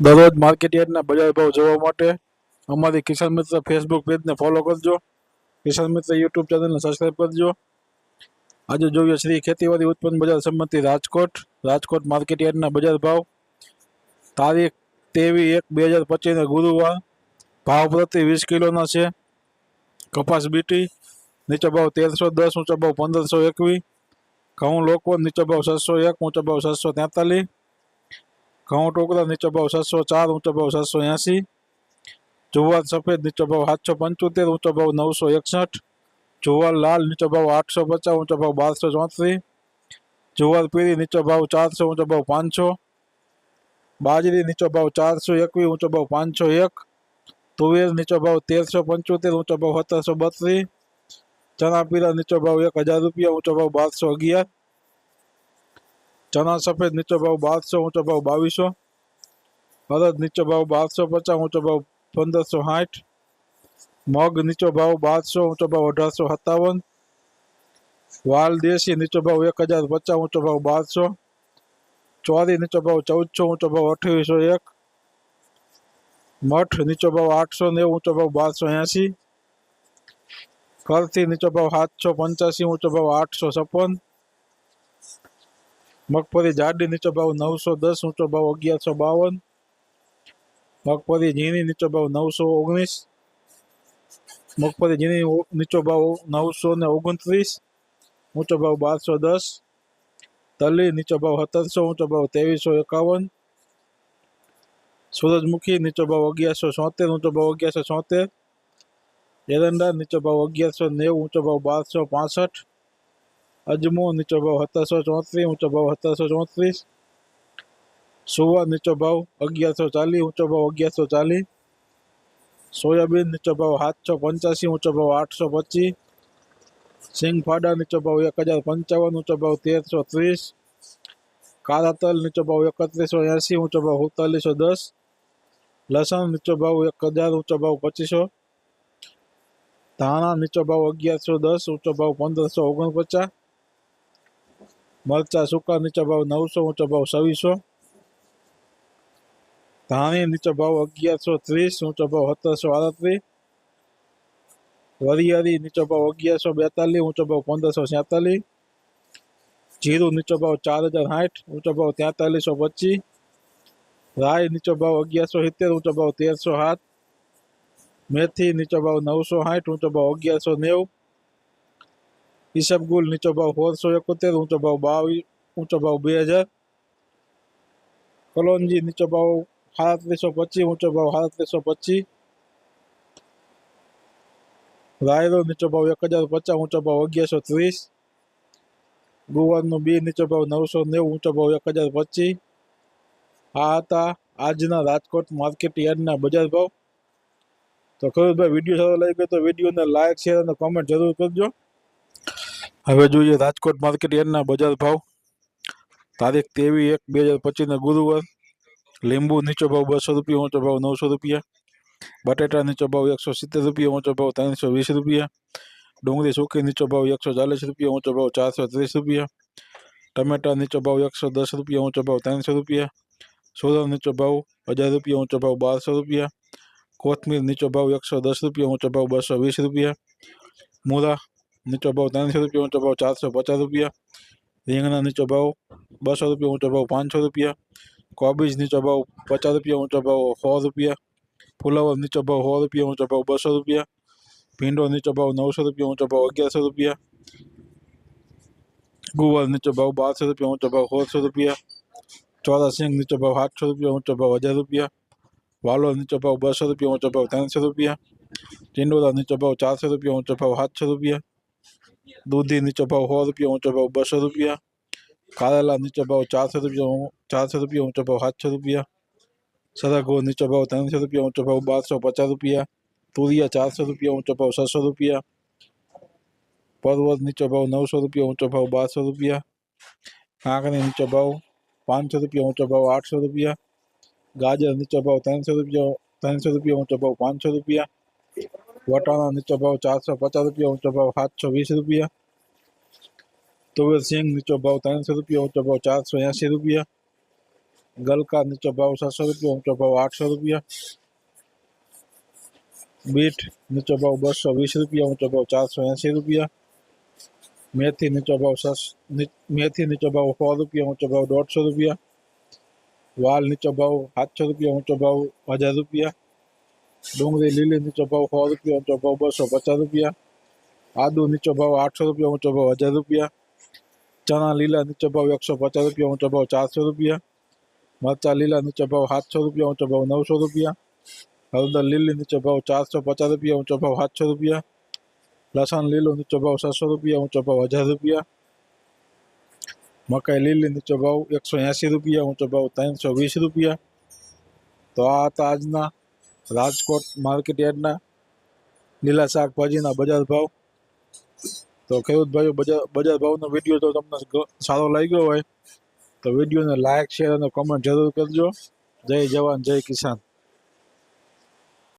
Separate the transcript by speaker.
Speaker 1: દરરોજ માર્કેટ યાર્ડના બજાર ભાવ જોવા માટે અમારી કિસાન મિત્ર ફેસબુક પેજને ફોલો કરજો. કિસાન મિત્ર યુટ્યુબ ચેનલને સબસ્ક્રાઈબ કરજો. આજે જોઈએ શ્રી ખેતીવાડી ઉત્પન્ન બજાર સંમતિ રાજકોટ રાજકોટ માર્કેટ યાર્ડના બજાર ભાવ. તારીખ તેવીસ એક બે હજાર પચીસને ગુરુવાર. ભાવ પ્રતિ વીસ કિલોના છે. કપાસ બીટી, નીચો ભાવ તેરસો દસ, ઊંચો ભાવ પંદરસો એકવીસ. ઘઉં લોકો નીચો ભાવ છસો એક, ઊંચો ભાવ છસો તેતાલીસ. ઘઉં ટોકરા નીચો ભાવ છસો ચાર ઊંચો ભાવ છસો એંસી જુવાર સફેદ નીચો ભાવ સાતસો પંચોતેર ઊંચો ભાવ નવસો એકસઠ જુવાર લાલ નીચો ભાવ આઠસો પચાસ ઊંચો ભાવ બારસો ચોત્રીસ જુવાર પીળી નીચો ભાવ ચારસો ઊંચો ભાવ પાંચસો બાજરી નીચો ભાવ ચારસો એકવીસ ઊંચો ભાવ પાંચસો એક તુવેર નીચો ભાવ તેરસો પંચોતેર ઊંચો ભાવ સત્તરસો બત્રીસ ચણા પીળા નીચો ભાવ એક હજાર રૂપિયા ઊંચો ભાવ બારસો અગિયાર ચણા સફેદ નીચો ભાવ બારસો, ઊંચો ભાવ બાવીસો. અરદ નીચો ભાવ બારસો પચાસ, ઊંચો ભાવ પંદરસો સાઠ. મગ નીચો ભાવ બારસો, ઊંચો ભાવ અઢારસો સત્તાવન. વાલ દેશી નીચો ભાવ એક હજાર પચાસ, ઊંચો ભાવ બારસો. ચોરી નીચો ભાવ ચૌદસો, ઊંચો ભાવ અઠ્યાવીસો એક. મઠ નીચો ભાવ આઠસો નેવું, ઊંચો ભાવ બારસો એંસી કરથી નીચો ભાવ સાતસો પંચ્યાસી, ઊંચો ભાવ આઠસો છપ્પન. મગફળી જાડી નીચો ભાવ નવસો દસ, ઊંચો ભાવ અગિયારસો બાવન. મગફળી ઝીણી નીચો ભાવ નવસો ઓગણીસ. મગફળી ઝીણી નીચો ભાવ નવસો ને ઓગણત્રીસ. ઊંચો ભાવ બારસો દસ. તલી નીચો ભાવ સત્તરસો, ઊંચો ભાવ ત્રેવીસો એકાવન. સૂરજમુખી નીચો ભાવ અગિયારસો છોતેર ઊંચો ભાવ અગિયારસો છોતેર એરંડા નીચો ભાવ અગિયારસો નેવું, ઊંચો ભાવ બારસો પાસઠ. અજમો નીચો ભાવ સત્તરસો ચોત્રીસ, ઊંચો ભાવ સત્તરસો ચોત્રીસ. સુવા નીચો ભાવ અગિયારસો ચાલીસ, ઊંચો ભાવ અગિયારસો ચાલીસ. સોયાબીન નીચો ભાવ સાતસો પંચ્યાસી, ઊંચો ભાવ આઠસો પચીસ. સિંગફાડા નીચો ભાવ એક હજાર પંચાવન, ઊંચો ભાવ તેરસો ત્રીસ. કાળા તલ નીચો ભાવ એકત્રીસો એંસી, ઊંચો ભાવ સુડતાલીસો દસ. લસણ નીચો ભાવ એક હજાર, ઊંચો ભાવ પચીસો. ધાણા નીચો ભાવ અગિયારસો દસ, ઊંચો ભાવ પંદરસો ઓગણપચાસ. મરચા સૂકા નીચો ભાવ નવસો ઊંચો ભાવ છવ્વીસો ધાણી નીચો ભાવ અગિયારસો ત્રીસ ઊંચો ભાવ સત્તરસો આડત્રીસ વરિયાળી નીચો ભાવ અગિયારસો બેતાલીસ ઊંચો ભાવ પંદરસો છેતાલીસ જીરું નીચો ભાવ ચાર હજાર સાઠ ઊંચો ભાવ તેતાલીસો પચીસ રાય નીચો ભાવ અગિયારસો સિત્તેર ઊંચો ભાવ તેરસો સાત મેથી નીચો ભાવ નવસો સાઠ ઊંચો ભાવ અગિયારસો નેવું ઈસબગુલ નીચો ભાવ સોળસો એકોતેર, ઊંચો ભાવ બાવીસ, ઊંચો ભાવ બે હજાર. કલોનજી નીચો ભાવ સાડત્રીસો પચીસ, ઊંચો ભાવ સાડત્રીસો પચીસ. રાયરો નીચો ભાવ એક હજાર પચાસ, ઊંચો ભાવ અગિયારસો ત્રીસ. ગુવારનું બી નીચો ભાવ નવસો નેવું, ઊંચો ભાવ એક હજાર પચીસ. આ હતા આજના રાજકોટ માર્કેટ યાર્ડના બજાર ભાવ. તો ખબર વીડિયો સારો લાગ્યો તો વિડીયોને લાઇક શેર અને કોમેન્ટ જરૂર કરજો. હવે જોઈએ રાજકોટ માર્કેટ યાર્ડના બજાર ભાવ તારીખ તેવી એક બે હજાર પચીસના ગુરુવાર લીંબુ નીચો ભાવ બસો રૂપિયા ઊંચો ભાવ નવસો રૂપિયા બટેટા નીચો ભાવ એકસો સિત્તેર રૂપિયા ઊંચો ભાવ ત્રણસો વીસ રૂપિયા ડુંગળી સૂકી નીચો ભાવ એકસો ચાલીસ રૂપિયા ઊંચો ભાવ ચારસો ત્રીસ રૂપિયા ટમેટા નીચો ભાવ એકસો દસ રૂપિયા ઊંચો ભાવ ત્રણસો રૂપિયા સોલર નીચો ભાવ હજાર રૂપિયા ઊંચો ભાવ બારસો રૂપિયા કોથમીર નીચો ભાવ એકસો દસ રૂપિયા ઊંચો ભાવ બસો વીસ રૂપિયા મૂળા નીચો ભાવ ત્રણસો રૂપિયા ઊંચો ભાવ ચારસો પચાસ રૂપિયા રીંગણા નીચો ભાવ બસો રૂપિયા ઊંચો ભાવ પાંચસો રૂપિયા કોબીજ નીચો ભાવ પચાસ રૂપિયા ઊંચો ભાવ સો રૂપિયા ફુલાવર નીચો ભાવ સો રૂપિયા ઊંચો ભાવ બસો રૂપિયા ભીંડો નીચો ભાવ નવસો રૂપિયા ઊંચો ભાવ અગિયારસો રૂપિયા ગુવાર નીચો ભાવ બારસો રૂપિયા ઊંચો ભાવ સોળસો રૂપિયા ચોરા સિંગ નીચો ભાવ સાતસો રૂપિયા ઊંચો ભાવ હજાર રૂપિયા વાલોર નીચો ભાવ બસો રૂપિયા ઊંચો ભાવ ત્રણસો રૂપિયા ટિંડોરા નીચો ભાવ ચારસો રૂપિયા ઊંચો ભાવ સાતસો રૂપિયા दूधी नीचो भाव सौ रुपया ऊँचो भाव ॿ रुपया। काराला नीचो भाव चार सौ रुपया चार सौ रुपया ऊँचो भाव सात सौ रुपया। सदा गो नीचो भाव तीन सौ रुपया ऊँचो भाव बारह सौ पचास रुपया। तूरिया, चार सौ रुपया ऊँचो भाव छः सौ रुपया। पर्वत नीचो भाव नौ सौ रुपया ऊँचो भाव बारह सौ रुपया। कांकड़ी नीचो भाव पाँच सौ रुपया ऊँचो भाव आठ सौ रुपया। गाजर नीचो भाव तीन सौ रुपया तीन सौ रुपया ऊँचो भाव पाँच सौ रुपया। વટાણા નીચો ભાવ ચારસો પચાસ રૂપિયા ઊંચો ભાવ સાતસો વીસ રૂપિયા તુવેર સિંગ નીચો ભાવ ત્રણસો રૂપિયા ઊંચો ભાવ ચારસો એંસી રૂપિયા ગલકા નીચો ભાવ સાતસો રૂપિયા ઊંચો ભાવ આઠસો રૂપિયા બીટ નીચો ભાવ બસો વીસ રૂપિયા ઊંચો ભાવ ચારસો એંસી રૂપિયા મેથી નીચો ભાવ સસ ની- મેથી નીચો ભાવ સો રૂપિયા ઊંચો ભાવ દોઢસો રૂપિયા વાલ નીચો ભાવ સાતસો રૂપિયા ઊંચો ભાવ હજાર રૂપિયા ડુંગળી લીલી નીચો ભાવ સો રૂપિયા ઊંચો ભાવ બસો પચાસ રૂપિયા આદુ નીચો ભાવ આઠસો રૂપિયા ઊંચો ભાવ હજાર રૂપિયા ચણા લીલા નીચો ભાવ એકસો પચાસ રૂપિયા ઊંચો ભાવ ચારસો રૂપિયા મરચા લીલા નીચો ભાવ સાતસો રૂપિયા ઊંચો ભાવ નવસો રૂપિયા હળદર લીલી નીચો ભાવ ચારસો પચાસ રૂપિયા ઊંચો ભાવ સાતસો રૂપિયા લસણ લીલું નીચો ભાવ છસો રૂપિયા ઊંચો ભાવ હજાર રૂપિયા મકાઈ લીલી નીચો ભાવ એકસો એંસી રૂપિયા ઊંચો ભાવ ત્રણસો વીસ રૂપિયા તો આ હતા આજના રાજકોટ માર્કેટ યાર્ડના લીલા શાકભાજીના બજાર ભાવ. તો ખેડૂત ભાઈઓ, બજાર બજાર ભાવનો વીડિયો જો તમને સારો લાગ્યો હોય, તો વિડીયોને લાઇક શેર અને કોમેન્ટ જરૂર કરજો. જય જવાન, જય કિસાન.